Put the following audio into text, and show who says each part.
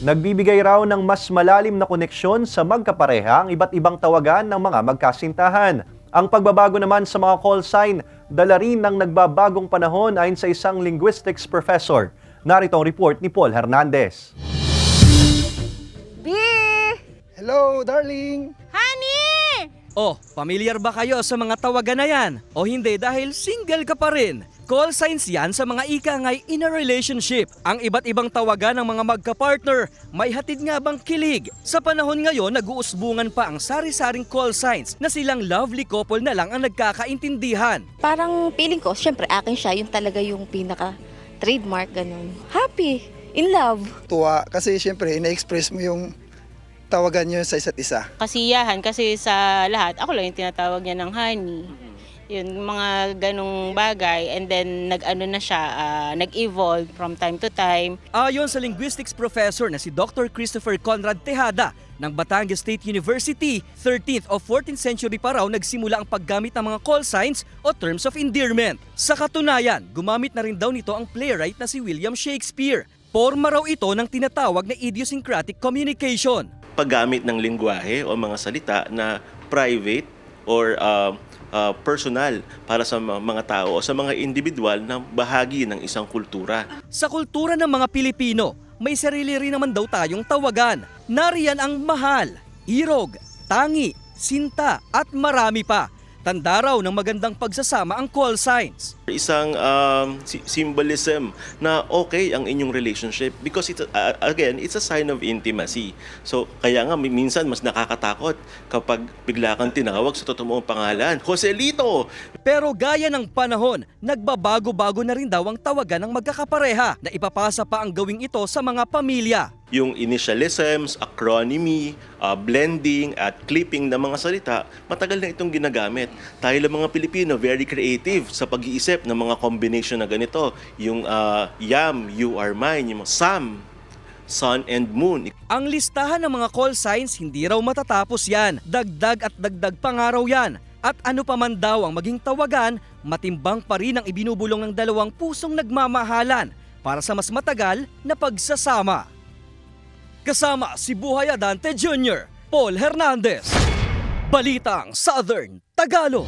Speaker 1: Nagbibigay raw ng mas malalim na koneksyon sa magkapareha ang iba't ibang tawagan ng mga magkasintahan. Ang pagbabago naman sa mga call sign, dala rin ng nagbabagong panahon ayon sa isang linguistics professor. Narito ang report ni Paul Hernandez.
Speaker 2: B!
Speaker 3: Hello, darling!
Speaker 2: Honey!
Speaker 4: Oh, familiar ba kayo sa mga tawagan na yan? O hindi dahil single ka pa rin? Call signs yan sa mga ikangay in a relationship. Ang iba't ibang tawagan ng mga magka-partner, may hatid nga bang kilig? Sa panahon ngayon, nag-uusbungan pa ang sari-saring call signs na silang lovely couple na lang ang nagkakaintindihan.
Speaker 2: Parang feeling ko, syempre akin siya, yung talaga yung pinaka trademark ganun. Happy, in love.
Speaker 3: Tuwa kasi syempre ina-express mo yung tawagan nyo sa isa't isa.
Speaker 5: kasiyahan kasi sa lahat, ako lang yung tinatawag niya ng honey. Yun, mga ganong bagay. And then, nag-ano na siya, ah, nag-evolve from time to time.
Speaker 4: Ayon sa linguistics professor na si Dr. Christopher Conrad Tejada ng Batangas State University, 13th o 14th century pa raw nagsimula ang paggamit ng mga call signs o terms of endearment. Sa katunayan, gumamit na rin daw nito ang playwright na si William Shakespeare. Porma raw ito ng tinatawag na idiosyncratic communication.
Speaker 6: Paggamit ng lingwahe o mga salita na private or uh, uh, personal para sa mga tao o sa mga individual na bahagi ng isang kultura.
Speaker 4: Sa kultura ng mga Pilipino, may sarili rin naman daw tayong tawagan. Nariyan ang mahal, irog, tangi, sinta at marami pa. Tanda raw ng magandang pagsasama ang call signs.
Speaker 6: Isang um, symbolism na okay ang inyong relationship because it's, uh, again, it's a sign of intimacy. So kaya nga mi- minsan mas nakakatakot kapag bigla kang tinawag sa totoo mong pangalan, Joselito!
Speaker 4: Pero gaya ng panahon, nagbabago-bago na rin daw ang tawagan ng magkakapareha na ipapasa pa ang gawing ito sa mga pamilya.
Speaker 6: Yung initialisms, acronymy, uh, blending at clipping ng mga salita, matagal na itong ginagamit. Tayo lang mga Pilipino, very creative sa pag-iisip ng mga combination na ganito. Yung uh, yam, you are mine, yung Sam, sun and moon.
Speaker 4: Ang listahan ng mga call signs hindi raw matatapos yan. Dagdag at dagdag pa nga raw yan. At ano pa man daw ang maging tawagan, matimbang pa rin ang ibinubulong ng dalawang pusong nagmamahalan para sa mas matagal na pagsasama. Kasama si Buhay Adante Jr., Paul Hernandez. Balitang Southern Tagalog.